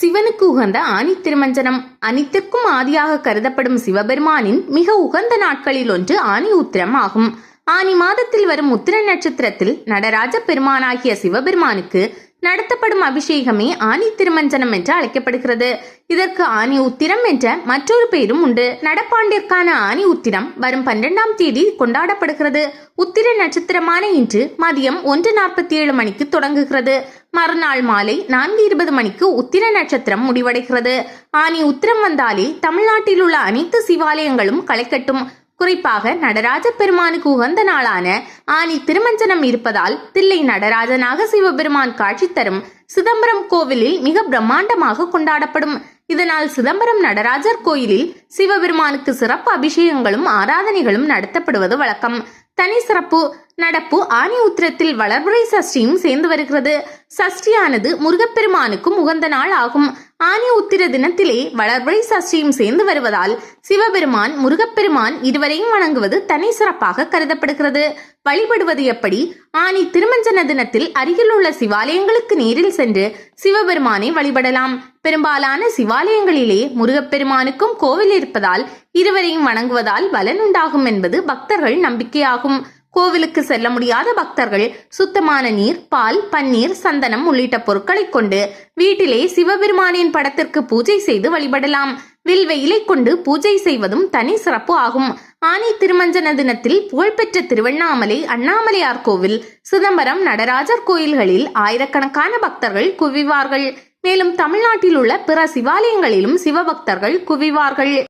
சிவனுக்கு உகந்த ஆனி திருமஞ்சனம். அனைத்திற்கும் ஆதியாக கருதப்படும் சிவபெருமானின் மிக உகந்த நாட்களில் ஒன்று ஆனி உத்திரம் ஆகும். ஆனி மாதத்தில் வரும் உத்திர நட்சத்திரத்தில் நடராஜ பெருமானாகிய சிவபெருமானுக்கு நடத்தப்படும் அபிஷேகமே ஆனி திருமஞ்சனம் என்று அழைக்கப்படுகிறது. இதற்கு ஆனி உத்திரம் என்ற மற்றொரு பெயரும் உண்டு. நடப்பாண்டிற்கான ஆனி உத்திரம் வரும் பன்னிரெண்டாம் தேதி கொண்டாடப்படுகிறது. உத்திர நட்சத்திரமான இன்று மதியம் ஒன்று நாற்பத்தி ஏழு மணிக்கு தொடங்குகிறது. மறுநாள் மாலை நான்கு இருபது மணிக்கு உத்திர நட்சத்திரம் முடிவடைகிறது. ஆனி உத்திரம் வந்தாலே தமிழ்நாட்டில் உள்ள அனைத்து சிவாலயங்களும் களைக்கட்டும் குறிப்பாக நடராஜ பெருமானுக்கு உகந்த நாளான ஆனி திருமஞ்சனம் இருப்பதால் தில்லை நடராஜனாக சிவபெருமான் காட்சி தரும் சிதம்பரம் கோவிலில் மிக பிரம்மாண்டமாக கொண்டாடப்படும். இதனால் சிதம்பரம் நடராஜர் கோயிலில் சிவபெருமானுக்கு சிறப்பு அபிஷேகங்களும் ஆராதனைகளும் நடத்தப்படுவது வழக்கம். தனி சிறப்பு நடப்பு ஆனி உத்திரத்தில் வளர்புரை சஷ்டியும் சேர்ந்து வருகிறது. சஷ்டியானது முருகப்பெருமானுக்கும் உகந்த நாள் ஆகும். ஆனி உத்திர தினத்திலே வளர்புரை சஷ்டியும் சேர்ந்து வருவதால் சிவபெருமான் முருகப்பெருமான் இருவரையும் வணங்குவது தனி சிறப்பாக கருதப்படுகிறது. வழிபடுவது எப்படி? ஆனி திருமஞ்சன தினத்தில் அருகில் உள்ள சிவாலயங்களுக்கு நேரில் சென்று சிவபெருமானை வழிபடலாம். பெரும்பாலான சிவாலயங்களிலே முருகப்பெருமானுக்கும் கோவில் இருப்பதால் இருவரையும் வணங்குவதால் பலன் உண்டாகும் என்பது பக்தர்கள் நம்பிக்கையாகும். கோவிலுக்கு செல்ல முடியாத பக்தர்கள் சுத்தமான நீர் பால் பன்னீர் சந்தனம் உள்ளிட்ட பொருட்களை கொண்டு வீட்டிலே சிவபெருமானின் படத்திற்கு பூஜை செய்து வழிபடலாம். வில்வ இலை கொண்டு பூஜை செய்வதும் தனி சிறப்பு ஆகும். ஆனி திருமஞ்சன தினத்தில் புகழ்பெற்ற திருவண்ணாமலை அண்ணாமலையார் கோவில் சிதம்பரம் நடராஜர் கோயில்களில் ஆயிரக்கணக்கான பக்தர்கள் குவிவார்கள். மேலும் தமிழ்நாட்டில் உள்ள பிற சிவாலயங்களிலும் சிவபக்தர்கள் குவிவார்கள்.